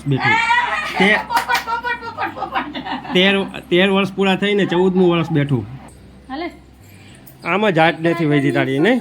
વર્ષ બેઠું. તે તેર તેર વર્ષ પૂરા થઈને ચૌદમું વર્ષ બેઠું. આમાં જાત નથી વધી તારી નહીં?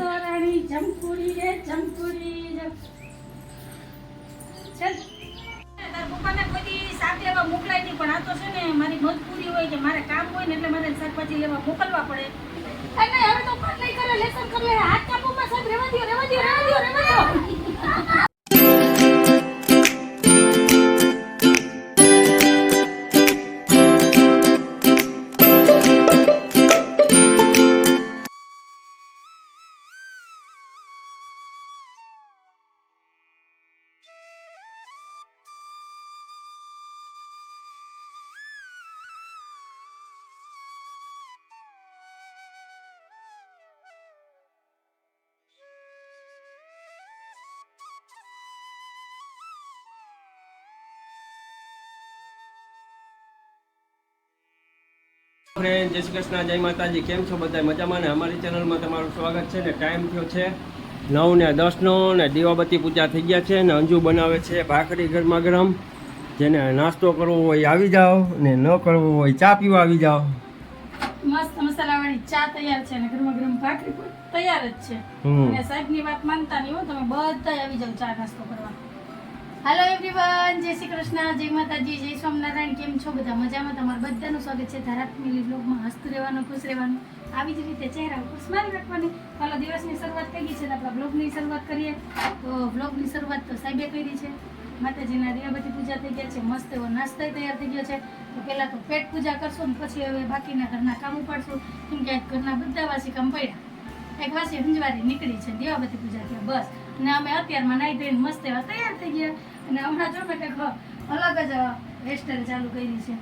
ફ્રેન્ડ જય શ્રી કૃષ્ણ જય માતાજી. કેમ છો બધા મજામાં ને? અમારી ચેનલમાં તમારું સ્વાગત છે ને ટાઈમ થયો છે નવ ને દસનો ને દીવાબત્તી પૂજા થઈ ગયા છે ને અંજુ બનાવે છે ભાખરી ગરમા ગરમ. જેને નાસ્તો કરવો હોય આવી જાઓ ને ન કરવો હોય ચા પીવા આવી જાઓ. મસ્ત મસાલાવાળી ચા તૈયાર છે અને ગરમા ગરમ ભાખરી તૈયાર જ છે. અને સાહેબની વાત માનતા નહીં હો તમે બધા આવી જાવ ચા નાસ્તો કરવા. હાલો એવરીવન જય શ્રી કૃષ્ણ, જય માતાજી, જય સ્વામિનારાયણ, કેમ છો બધા? મજામાં? તમારું બધાનું સ્વાગત છે ધારા ફેમિલી બ્લોગમાં હસતું રહેવાનું, ખુશ રહેવાનું. આવી જ રીતે ચહેરા ઉપર સ્માઈલ રાખવાની. હાલો દિવસની શરૂઆત થઈ ગઈ છે તો આપણા બ્લોગની શરૂઆત કરીએ. તો બ્લોગની શરૂઆત તો સાહેબે કરી છે. માતાજીના દીવાબત્તી પૂજા થઈ ગયા છે. મસ્ત એવો નાસ્તો તૈયાર થઈ ગયો છે. તો પહેલાં તો પેટ પૂજા કરશું ને પછી હવે બાકીના ઘરના કામ ઉપાડશું. કેમ કે ઘરના બધા વાસી કામ પડ્યા. એક વાસી હંજવારી નીકળી છે દિવાબતી પૂજા થયા. બસ. અને અમે અત્યારમાં નાઈ ધોઈને મસ્ત એવા તૈયાર થઈ ગયા. અને હમણાં જો મેં કંઈક અલગ જ હેરસ્ટાઈલ ચાલુ કરી છે.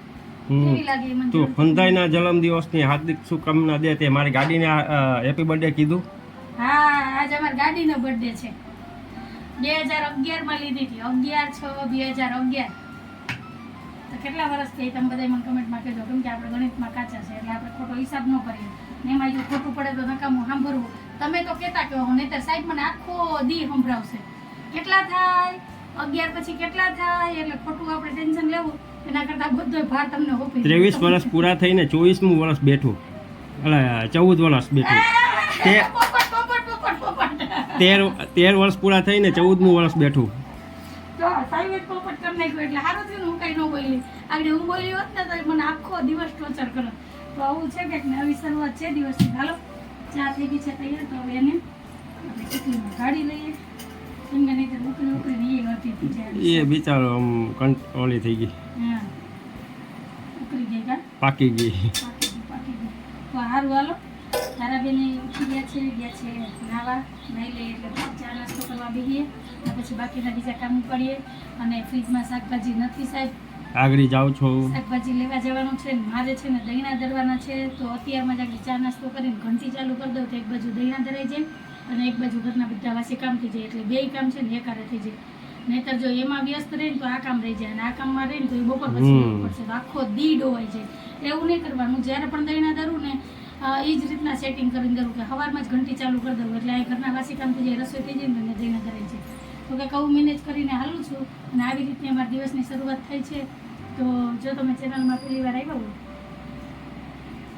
તો ફંદાઈના જન્મ દિવસની હાર્દિક શુભકામના દે તે મારી ગાડીને હેપી બર્થડે કીધું. હા આજે અમારી ગાડીનો બર્થડે છે. બે હજાર અગિયારમાં લીધી હતી. અગિયાર છ બે હજાર અગિયાર. તો કેટલા વર્ષ થઈ તમે બધા મને કમેન્ટમાં કહેજો. કેમ કે આપણે ગણિતમાં કાચા છે એટલે આપણે ખોટો હિસાબ ન કરીએ. ને એમાં જો ખોટું પડે તો નકામું સાંભળવું. તમે તો કહેતા કહો તો સાહેબ મને આખો દી સંભળાવશે. કેટલા થાય? અગિયાર પછી કેટલા થાય? એટલે ખોટું આપણે ટેન્શન લેવું. એના કરતાં બધો ભાર તમને હોપી ત્રેવીસ વર્ષ પૂરા થઈને ચોવીસમું વર્ષ બેઠું. એટલે ચૌદ વર્ષ બેઠું. તે તેર તેર વર્ષ પૂરા થઈને ચૌદમું વર્ષ બેઠું. જો સાહેબે પોપટ કરી નાખ્યો એટલે સારું થયું હું કંઈ ન બોલી. આગળ હું બોલી હોત ને તો મને આખો દિવસ ટોર્ચર કરો તો આવું છે કે નવી શરૂઆત છે દિવસની. હાલો. ચા થઈ ગઈ છે તૈયાર તો હવે એને આપણે કેટલીમાં કાઢી લઈએ. કેમ કે નહીં ઉકળી ઉકળીને એ હતી હતી એ બિચારો આમ કંટ ઓલી થઈ ગઈ. હા. ઉકળી ગઈ કા? પાકી ગઈ. પાકી ગઈ, તો સારું હાલો. તારા બેને ઉઠી ગયા છે ગયા છે નાવા નાઈ લઈએ એટલે ચા નાસ્તો કરવા બેસીએ પછી બાકીના બીજા કામ કરીએ. અને ફ્રીજમાં શાકભાજી નથી સાહેબ. આગળ જાઉં છો. શાકભાજી લેવા જવાનું છે મારે છે ને દહીંના દરવાના છે તો અત્યારમાં જ આગળ ચા નાસ્તો કરીને ઘંટી ચાલુ કરી દઉં તો એક બાજુ દહીંના દરાઈ જાય અને એક બાજુ ઘરના બધા વાસી કામ થઈ જાય એટલે બે કામ છે ને એકારે થઈ જાય. નહીતર જો એમાં વ્યસ્ત રહે ને તો આ કામ રહી જાય અને આ કામમાં રહે ને તો એ બપોર પછી પડશે. તો આખો દી ડોવાઈ જાય. એટલે એવું નહીં કરવાનું. જ્યારે પણ દહીંના દરું ને એ જ રીતના સેટિંગ કરીને દરું કે સવારમાં જ ઘંટી ચાલુ કરી દઉં. એટલે આ ઘરના વાસી કામ થઈ જાય રસોઈ થઈ જાય ને દહીંના દરાઈ જાય. તો કે કહું મેનેજ કરીને હાલું છું. અને આવી રીતે અમારા દિવસની શરૂઆત થઈ છે. તો જો તમે ચેનલમાં પહેલી વાર આવ્યા હોય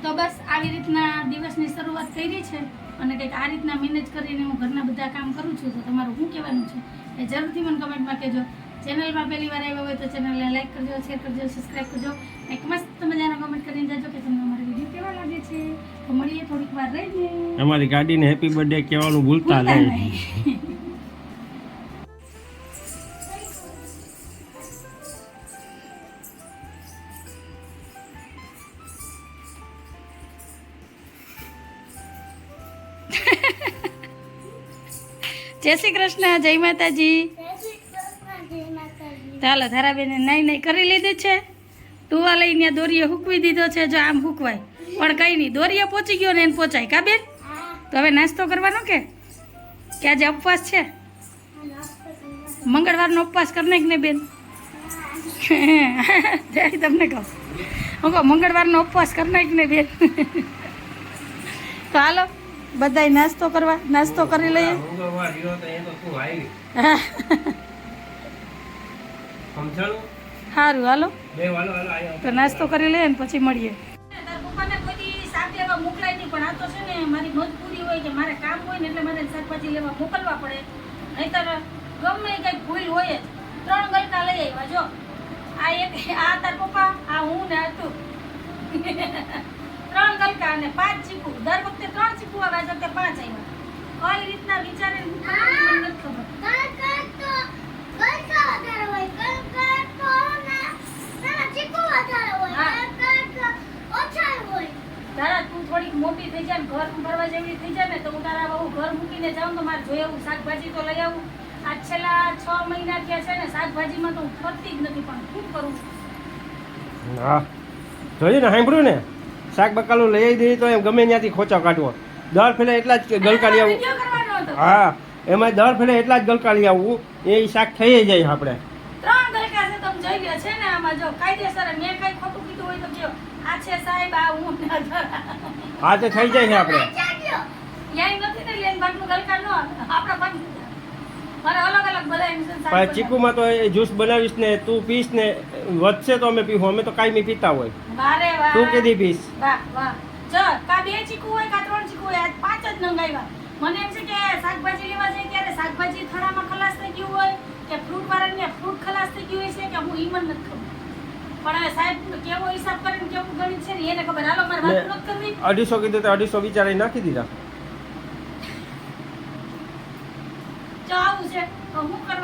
તો બસ આવી રીતના દિવસની શરૂઆત કરી છે. અને કંઈક આ રીતના મેનેજ કરીને હું ઘરના બધા કામ કરું છું તો તમારું શું કહેવાનું છે? એ જરૂરથી મને કમેન્ટમાં કહેજો. ચેનલમાં પહેલી વાર આવ્યા હોય તો ચેનલને લાઈક કરજો શેર કરજો સબસ્ક્રાઈબ કરજો. એક મસ્ત મજાના કમેન્ટ કરીને જાજો કે તમને અમારો વીડિયો કેવા લાગે છે. તો મળીએ થોડીક વાર રહીને. તમારી ગાડીને હેપી બર્થડે કહેવાનું ભૂલતા નહીં. જય શ્રી કૃષ્ણ, જય માતાજી. ચાલો ધારાબેને નહીં નહીં કરી લીધી છે. ટુવા લઈને દોરીએ હૂકવી દીધો છે, જો આમ હૂકવાય. પણ કઈ નહીં દોરીએ પહોંચી ગયો ને એને પહોંચાય કા બેન? તો હવે નાસ્તો કરવાનો કે? કે આજે ઉપવાસ છે? મંગળવારનો ઉપવાસ કરી નાખ ને બેન. તમને કહું. હું કહું, મંગળવારનો ઉપવાસ કરી નાખ ને બેન. તો હાલો. બધાય નાસ્તો કરવા નાસ્તો કરી લઈએ. મંગળવાર રહ્યો તો એ તો તું આવી હા સમજાણું સારું હાલો. તો નાસ્તો કરી લઈએ ને પછી મળીએ. મોકલાય નહીં પણ આ તો છે ને મારી મજબૂરી હોય કે મારે કામ હોય ને એટલે મારે શાકભાજી લેવા મોકલવા પડે. નહીતર ગમે કંઈક ભૂલ હોય જ. ત્રણ ગલકા લઈ આવ્યા જો. આ એક આ તાર પપ્પા આ હું ને આ ત્રણ ગલકા અને પાંચ ચીકુ દર વખતે ત્રણ ચીકુ આવે આજ વખતે પાંચ આવ્યા કઈ રીતના વિચારે મને નથી ખબર તારા તું થોડીક મોટી થઈ જાય ને ઘર ભરવા જેવી થઈ જાય ને તો હું તારા બહુ ઘર મૂકીને જાઉં તો મારે જોઈએ એવું શાકભાજી તો લઈ આવું આ છેલ્લા છ મહિના થયા છે ને શાકભાજીમાં તો હું ફરતી જ નથી પણ શું કરું હા. જોયું ને સાંભળ્યું ને? શાક બકાલું લઈ દઈએ તો એમ ગમે ત્યાંથી ખોચા કાઢવો દર ફેલે એટલા જ ગલકા લઈ આવું. હા. એમાં દર ફેલે એટલા જ ગલકા લઈ આવવું એ શાક થઈ જાય આપણે. ત્રણ ગલકા છે તમે જોઈ લ્યો છે ને આમાં જો કાયદેસર મેં કઈ ખોટું કીધું હોય તો કયો. આ છે સાહેબ આ હું હા તે થઈ જાય છે આપણે. નથી ને લેન ભાગનું ગલકા નો આપણા પણ ચીકુમાં તો એ જ્યુસ બનાવીશ ને તું પીશ ને વધશે તો અમે પીવું અમે તો કાંઈ પીતા હોય. તું કીધી પીશ? બે ચીકુ હોય કા ત્રણ ચીકુ હોય પાંચ જ નંગાવ્યા મને એમ છે કે શાકભાજી લેવા જાય ત્યારે શાકભાજી ખરામાં ખલાસ થઈ ગયું હોય કે ફ્રૂટ વાળાને ફ્રૂટ ખલાસ થઈ ગયું હોય છે કે હું ઈ મને નથી ખબર. પણ હવે સાહેબ કેવો હિસાબ કરીને કેવું ગણિત છે ને એને ખબર હાલો મારે વાત ને- નથી કરવી અઢીસો કીધું તો અઢીસો બિચારી નાખી દીધા જો આવું છે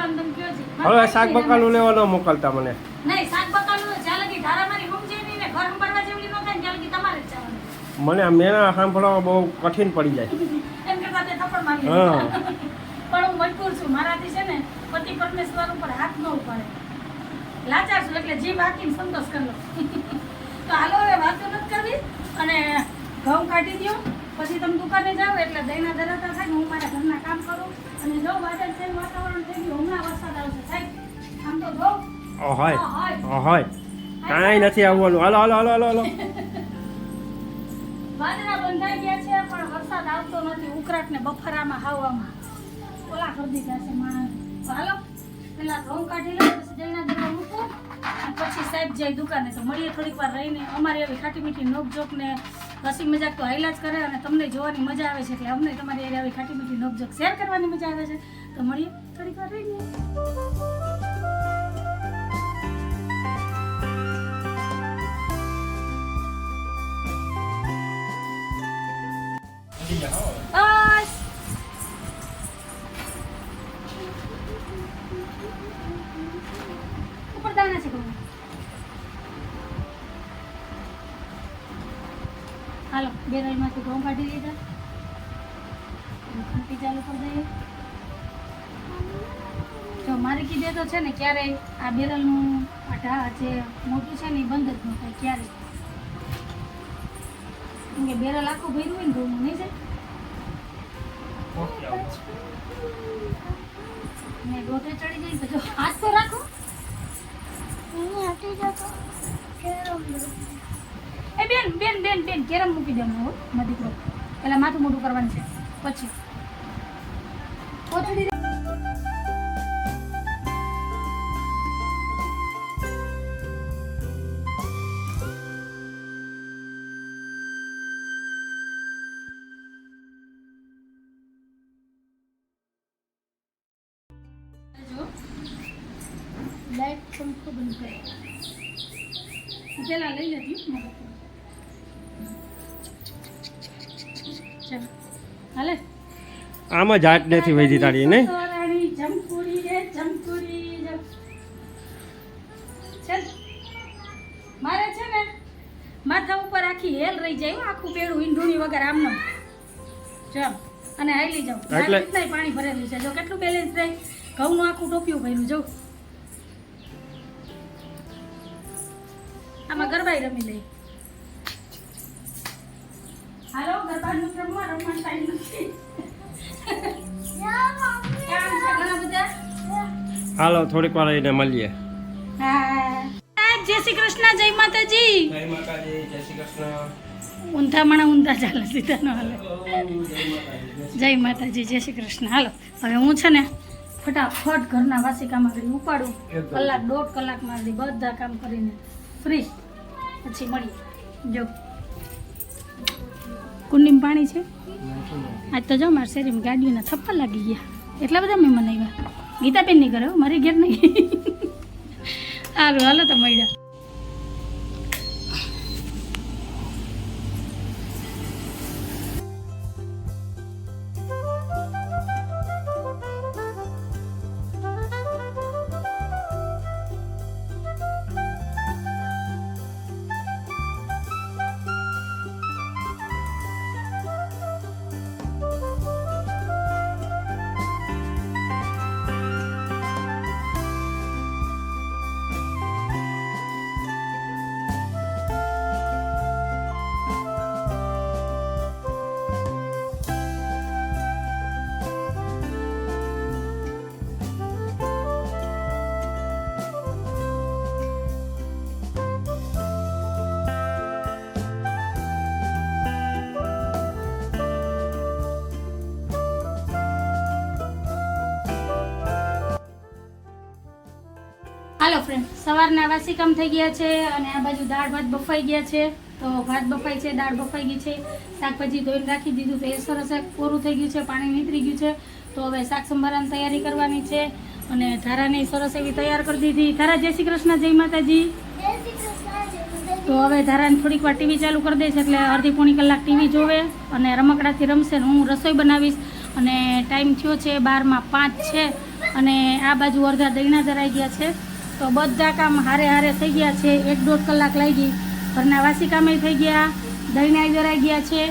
તો તમે કયો છે? હવે શાક બકાલું લેવા ન મોકલતા મને. નહીં શાક બકાલું જ્યાં લગી ધારા મારી સમજે નહીં ને ઘર સંભાળવા જેવડી ન થાય ત્યાં લગી તમારે જ જવાનું. મને આ મેણા સાંભળવામાં બહુ કઠિન પડી જાય. એમ તે થપ્પડ મારી પણ હું મજબૂર છું. મારાથી છે ને પતિ પરમેશ્વર ઉપર હાથ ન ઉપાડે. લાચાર છું એટલે જીભ હાકીને સંતોષ કરી લો તો હાલો હવે વાતો નથી કરવી. અને ઘઉં કાઢી દો પછી તમે દુકાને જાઓ એટલે દહીંના ધરાતા થાય હું મારા ઘરના કામ કરું. અને જો વાદળ છે વાતાવરણ થઈ ગયું હમણાં વરસાદ આવશે સાહેબ. આમ તો જો. ઓહોય. ઓહોય કાંઈ નથી આવવાનું. હાલો હાલો હાલો હાલો હાલો. વાદળા બંધાઈ ગયા છે પણ વરસાદ આવતો નથી. ઉકરાટ ને બફારામાં હાવામાં ઓલા કરી દીધા છે માણસ. હાલો પેલા ઘઉં કાઢી લો પછી જઈના દવા મૂકો. પછી સાહેબ જાય દુકાને. તો મળીએ થોડીક વાર રહીને. અમારી આવી ખાટી મીઠી નોકઝોક ને હસી મજાક તો હાઈલા જ કરે અને તમને જોવાની મજા આવે છે એટલે અમને તમારી એરિયા આવી ખાટી મીઠી નોકઝોક શેર કરવાની મજા આવે છે. તો મળીએ. થોડીક વાર રહીને બેરલમાંથી ઘઉં કાઢી લીધા. ઘંટી ચાલુ કરી દઈએ. જો મારી કીધે તો છે ને ક્યારેય આ બેરલનું આ જે મોટું છે ને એ બંધ જ ન થાય ક્યારેય કેમ કે બેરલ આખું ભર્યું હોય ને ઘઉંનું નહીં છે? ને ગોટે ચડી જાય તો જો હાથ તો રાખો. એ બેન બેન બેન બેન, કેરમ મૂકી દેવાનું હો, મારો દીકરો. પેલા માથું મોટું કરવાનું છે. પછી. કોથળી લાઈટ પંખો બંધ કરે. પેલા લઈ લેતી ચાલો હાલે? આમાં જાત નથી વૈધી તારી નહીં? રે મારે છે ને માથા ઉપર આખી હેલ રહી જાય આખું પેડું ઈંડુણી વગર આમનો. જો અને હાલી જાઉં એટલે- કેટલાય પાણી ભરેલું છે? જો કેટલું બેલેન્સ ઘઉં ઘઉંનું આખું ટોપિયું ભર્યું જો. આમાં ગરબાઈ રમી લઈ હાલો ગરબાનું રમવા રમવા ટાઈમ નથી. કામ છે ઘણા બધા? હાલો થોડીક વાર એને મળીએ. જય શ્રી કૃષ્ણ જય માતાજી. જય માતાજી જય શ્રી કૃષ્ણ. ઊંધા માણા ઊંધા ચાલે સીધા નો હાલે. જય માતાજી જય શ્રી કૃષ્ણ. હાલો હવે હું છે ને ફટાફટ ઘરના વાસી કામ આગળ ઉપાડું કલાક દોઢ કલાકમાં બધા કામ કરીને ફ્રી. પછી મળીએ. જો. કુંડીમાં પાણી છે? આજ તો જો મારા શેરીમાં ગાડીઓના થપ્પા લાગી ગયા. એટલા બધા મહેમાન આવ્યા. ગીતાબેન નહીં કરે મારી ઘેર નહીં. સારું, હાલો તો મળ્યા. સવારના વાસી કામ થઈ ગયા છે અને આ બાજુ દાળ ભાત બફાઈ ગયા છે. તો ભાત બફાઈ છે દાળ બફાઈ ગઈ છે. શાકભાજી ધોઈને રાખી દીધું તો એ સરસ એક કોરું થઈ ગયું છે પાણી નીતરી ગયું છે. તો હવે શાક સંભારાની તૈયારી કરવાની છે અને ધારાને સરસ એવી તૈયાર કરી દીધી. ધારા જય શ્રી કૃષ્ણ જય માતાજી. તો હવે ધારાને થોડીક વાર ટીવી ચાલુ કરી દઈશ એટલે અડધી પોણી કલાક ટીવી જોવે અને રમકડાથી રમશે ને હું રસોઈ બનાવીશ. અને ટાઈમ થયો છે બારમાં પાંચ છે અને આ બાજુ અડધા દહીણા ધરાઈ ગયા છે. તો બધા કામ હારે હારે થઈ ગયા છે. એક દોઢ કલાક લાગી. ઘરના વાસી કામે થઈ ગયા. દહીણા ધરાઈ ગયા છે.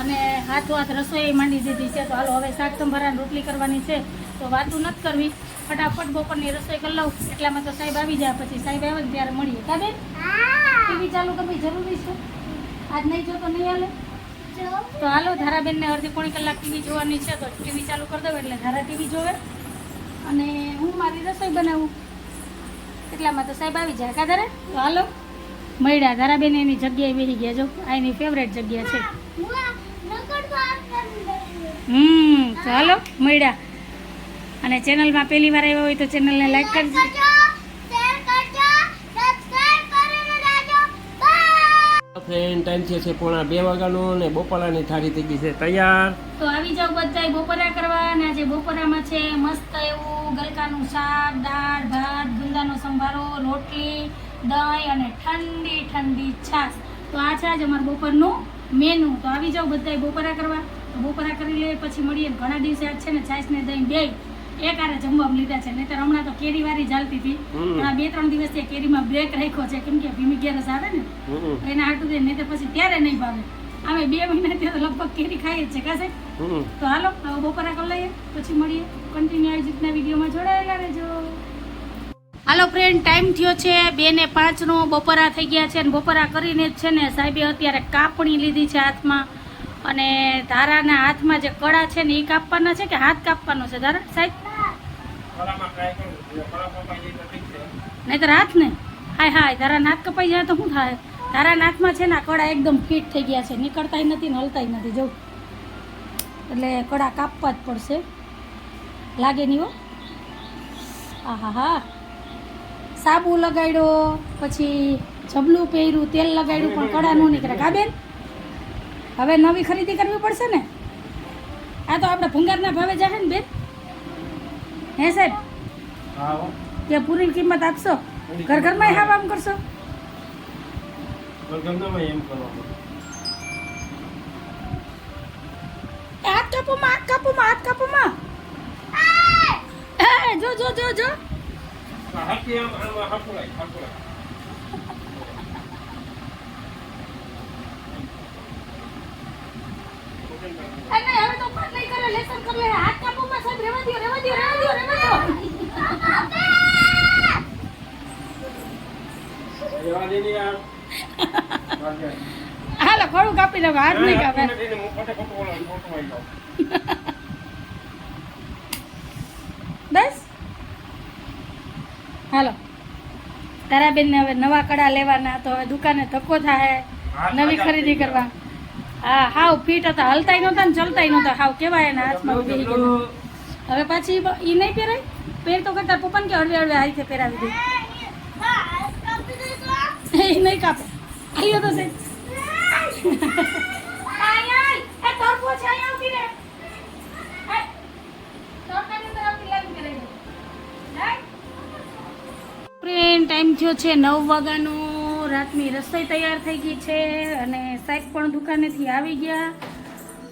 અને હાથો હાથ રસોઈ માંડી દીધી છે. તો હાલો હવે શાક સંભારાની રોટલી કરવાની છે. તો વાતું નથી કરવી. ફટાફટ બપોરની રસોઈ કરી લઉં. એટલામાં તો સાહેબ આવી જાય. પછી સાહેબ આવે ત્યારે મળીએ. કાબે ટીવી ચાલુ કરવી જરૂરી છે? આજ નહીં જો તો નહીં હાલે? તો હાલો, ધારાબેનને અડધી પોણી કલાક ટીવી જોવાની છે. તો ટીવી ચાલુ કરી દઉં એટલે ધારા ટીવી જોવે. અને હું મારી રસોઈ બનાવું. એટલામાં તો સાહેબ આવી જાય કાધારે હાલો. મળ્યા ધારાબેન, એની જગ્યાએ બેસી ગયા જો. આ એની ફેવરેટ જગ્યા છે. હમ હાલો, મળ્યા. અને ચેનલમાં પહેલી વાર આવ્યા હોય તો ચેનલને લાઈક કરજો. ફ્રેન્ડ ટાઈમ છે છે પોણા બે વાગ્યાનો ને બપોરાની થાળી થઈ ગઈ છે. તૈયાર? તો આવી જાવ બધાય બપોરા કરવા અને આજે બપોરામાં છે મસ્ત એવું ગલકાનું શાક, દાળ, ભાત, ગુંદાનો સંભારો, રોટલી, દહીં અને ઠંડી ઠંડી છાશ. તો આ છે આજે અમારું બપોરનું મેનુ તો આવી જાવ બધાય બપોરા કરવા. તો બપોરા કરી લે, પછી મળીએ. ઘણા દિવસે આજ છે ને છાશ ને દહીં બે. એક આરે જમવામાં લીધા છે. નહીતર હમણાં તો કેરી વારી ચાલતી હતી. પણ આ બે ત્રણ દિવસ દિવસથી કેરીમાં બ્રેક રાખ્યો છે. કેમ કે ભીમી ગેરસ આવે ને એના હાટું દે નહીં પછી ત્યારે નહીં ભાવે. અમે બે મહિના ત્યાં લગભગ કેરી ખાઈએ છે. કાશે તો હાલો હવે બપોરા કરી લઈએ. પછી મળીએ. કન્ટિન્યુ આવી રીતના વિડીયોમાં જોડાયેલા રહેજો. હાલો ફ્રેન્ડ ટાઈમ થયો છે બે ને પાંચનો. બપોરા થઈ ગયા છે અને બપોરા કરીને જ છે ને સાહેબે અત્યારે કાપણી લીધી છે હાથમાં. અને ધારાના હાથમાં જે કડા છે ને એ કાપવાના છે કે હાથ કાપવાનો છે? ધારા સાહેબ? જાય તો હાથ ને. હાય હાય તારા નાક કપાઈ જાય તો શું થાય? તારા નાકમાં છે ને આ કડા એકદમ ફિટ થઈ ગયા છે. નીકળતાય નથી ને હલતાય નથી. જવું એટલે કડા કાપવા જ પડશે. લાગે નહીં હો. આહા હા સાબુ લગાડ્યો, પછી જબલું પહેર્યું, તેલ લગાડ્યું, પણ કડા ન નીકળે. કા બેન? હવે નવી ખરીદી કરવી પડશે ને? આ તો આપણે ભંગારના ભાવે જાહે ને બેન. હે સાહેબ? કે પૂરી કિંમત આપશો? ઘર ઘરમાં હાવ આમ કરશો? હાથ કાપોમાં હાથ કાપો માં હાથ કાપો જો જો જો જો આ હાથથી આમ આમ હાંફળાય, હાંફળાય. એ નહીં હવે તો પણ નહીં કરે લેસન કર લે હાથ કાપો માં સાહેબ રેવા દ્યો રેવા દ્યો રેવા દ્યો રેવા દ્યો રેવા દે ને યાર. વાગે. હાલો ખોડું કાપી નાખો, હાથ નહીં કાપે. બસ. હાલો. તારાબેનને હવે નવા કડા લેવાના, તો હવે દુકાને ધક્કો થાય નવી ખરીદી કરવા. હા, હાવ ફીટ હતા. હલતાય નહોતા ને ચલતાય નહોતા. હાવ કેવાય એના હાથમાં ઊભી હવે પાછી ઈ નહીં પહેરાય? પહેર તો કરતા પપ્પાને કે હળવે હળવે રીતે પહેરાવી દે. એ નહીં કાપે આવ્યો તો ફ્રેન્ડ ટાઈમ થયો છે નવ વાગ્યાનો. રાતની રસોઈ તૈયાર થઈ ગઈ છે અને સાહેબ પણ દુકાનેથી આવી ગયા.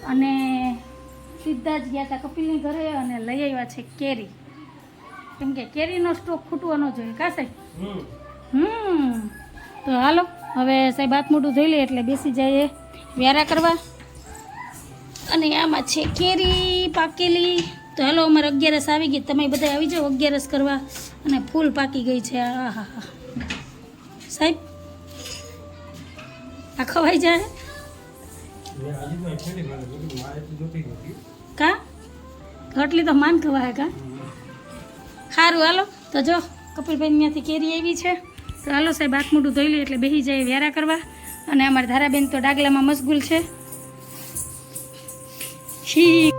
અને સીધા જ ગયા હતા કપિલની ઘરે અને લઈ આવ્યા છે કેરી. કેમ કે કેરીનો સ્ટોક ખૂટવો ન જોઈએ કા સાહેબ? હમ. હમ. તો હાલો હવે સાહેબ હાથ મોટું ધોઈ લે એટલે બેસી જઈએ. વ્યારા કરવા. અને આમાં છે કેરી પાકેલી. તો હાલો અમારે અગિયારસ આવી ગઈ. તમે બધા આવી જાઓ અગિયારસ કરવા. અને ફૂલ પાકી ગઈ છે. આ હા હા સાહેબ આ ખવાઈ જાય. કા? ઘટલી તો માન ખવાય કા? સારું હાલો. તો જો કપિલભાઈ ત્યાંથી કેરી આવી છે. હાલો સાહેબ, હાથ મોઢું ધોઈ લે એટલે બેસી જાય વ્યારા કરવા. અને અમારા ધારાબેન તો ડાગલામાં મશગુલ છે. છી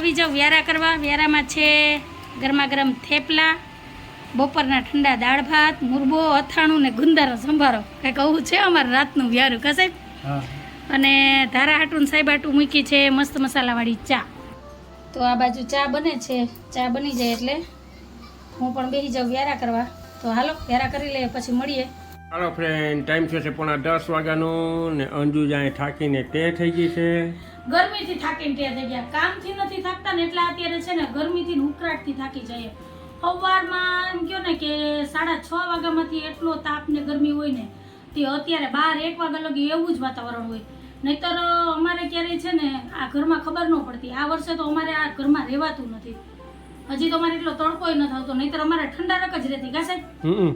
આવી જાઓ વ્યારા કરવા. વ્યારામાં છે ગરમા ગરમ થેપલા બપોરના ઠંડા દાળ ભાત મુરબો અથાણું ને ગુંદારો સંભારો. કંઈક કહું છે અમારે રાતનું વ્યારું કા સાહેબ? અને ધારા હાટું સાહેબ હાટું મૂકી છે મસ્ત મસાલાવાળી ચા. તો આ બાજુ ચા બને છે. ચા બની જાય એટલે હું પણ બેસી જાઉં વ્યારા કરવા. તો હાલો વ્યારા કરી લઈએ પછી મળીએ. હાલો ફ્રેન્ડ ટાઈમ થયો છે પોણા દસ વાગ્યાનો ને અંજુ જાય થાકીને તે થઈ ગઈ છે. ગરમીથી થાકીને ત્યાં થઈ ગયા કામથી નથી થાકતા ને એટલે અત્યારે છે ને ગરમીથી ને ઉકળાટથી થાકી જઈએ. સવારમાં એમ કહો ને કે સાડા છ વાગ્યામાંથી એટલો તાપ ને ગરમી હોય ને તે અત્યારે બાર એક વાગ્યા લગી એવું જ વાતાવરણ હોય. નહીતર અમારે ક્યારેય છે ને આ ઘરમાં ખબર ન પડતી. આ વર્ષે તો અમારે આ ઘરમાં રહેવાતું નથી. હજી તો અમારે એટલો તડકોય ન થતો નહીતર અમારે ઠંડારક જ રહેતી. કા સાહેબ?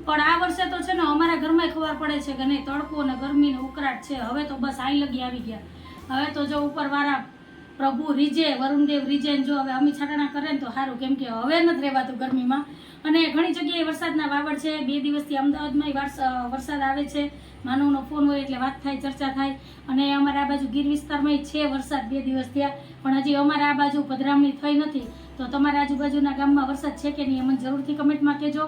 પણ આ વર્ષે તો છે ને અમારા ઘરમાં ખબર પડે છે કે નહીં તડકો ને ગરમી ને ઉકળાટ છે. હવે તો બસ આઈ લગી આવી ગયા. હવે તો જો ઉપરવાળા પ્રભુ રીજે, વરુણદેવ રીજે જો હવે અમી છાટાણા કરે ને તો સારું. કેમ કે હવે નથી રહેવાતું ગરમીમાં. અને ઘણી જગ્યાએ વરસાદના વાવડ છે. બે દિવસથી અમદાવાદમાં વરસાદ આવે છે. માનવનો ફોન હોય એટલે વાત થાય, ચર્ચા થાય. અને અમારા આ બાજુ ગીર વિસ્તારમાં છે વરસાદ બે દિવસ થયા. પણ હજી અમારા આ બાજુ પધરામણી થઈ નથી. તો તમારા આજુબાજુના ગામમાં વરસાદ છે કે નહીં એ મને જરૂરથી કમેન્ટમાં કહેજો.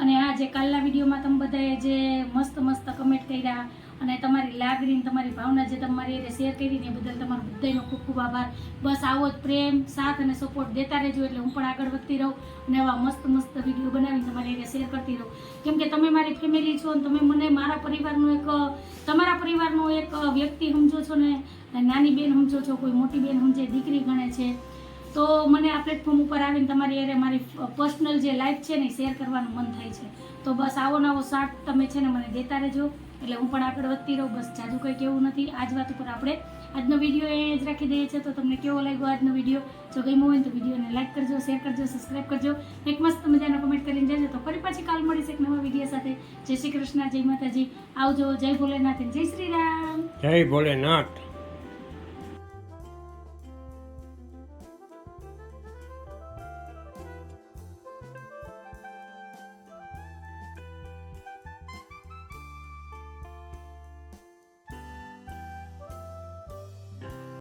અને આ જે કાલના વિડીયોમાં તમે બધાએ જે મસ્ત મસ્ત કમેન્ટ કર્યા અને તમારી લાગણી તમારી ભાવના જે તમારી એને શેર કરીને એ બદલ તમારો બધાનો ખૂબ ખૂબ આભાર. બસ આવો જ પ્રેમ, સાથ અને સપોર્ટ દેતા રહેજો એટલે હું પણ આગળ વધતી રહું અને આવા મસ્ત મસ્ત વીડિયો બનાવીને તમારી એને શેર કરતી રહું. કેમ કે તમે મારી ફેમિલી છો અને તમે મને મારા પરિવારનું એક, તમારા પરિવારનો એક વ્યક્તિ સમજો છો ને નાની બેન સમજો છો, કોઈ મોટી બેન સમજે દીકરી ગણે છે. તો મને આ પ્લેટફોર્મ ઉપર આવીને તમારી અરે મારી પર્સનલ જે લાઈફ છે ને શેર કરવાનું મન થાય છે. તો બસ આવો નવો સાથ તમે છે ને મને દેતા રહેજો. એટલે હું પણ આગળ વધતી રહું. બસ જાદુ કંઈ કેવું નથી. આજ વાત ઉપર આપણે આજનો વીડિયો એ જ રાખી દઈએ છીએ. તો તમને કેવો લાગ્યો આજનો વીડિયો જો ગમ્યો હોય તો વિડીયોને લાઈક કરજો શેર કરજો સબસ્ક્રાઈબ કરજો. એક મસ્ત મજાનો કમેન્ટ કરીને જજો. તો ફરી પાછી કાલ મળીશ એક નવા વીડિયો સાથે. જય શ્રી કૃષ્ણ, જય માતાજી. આવજો. જય ભોલેનાથ જય શ્રી રામ. જય ભોલેનાથ.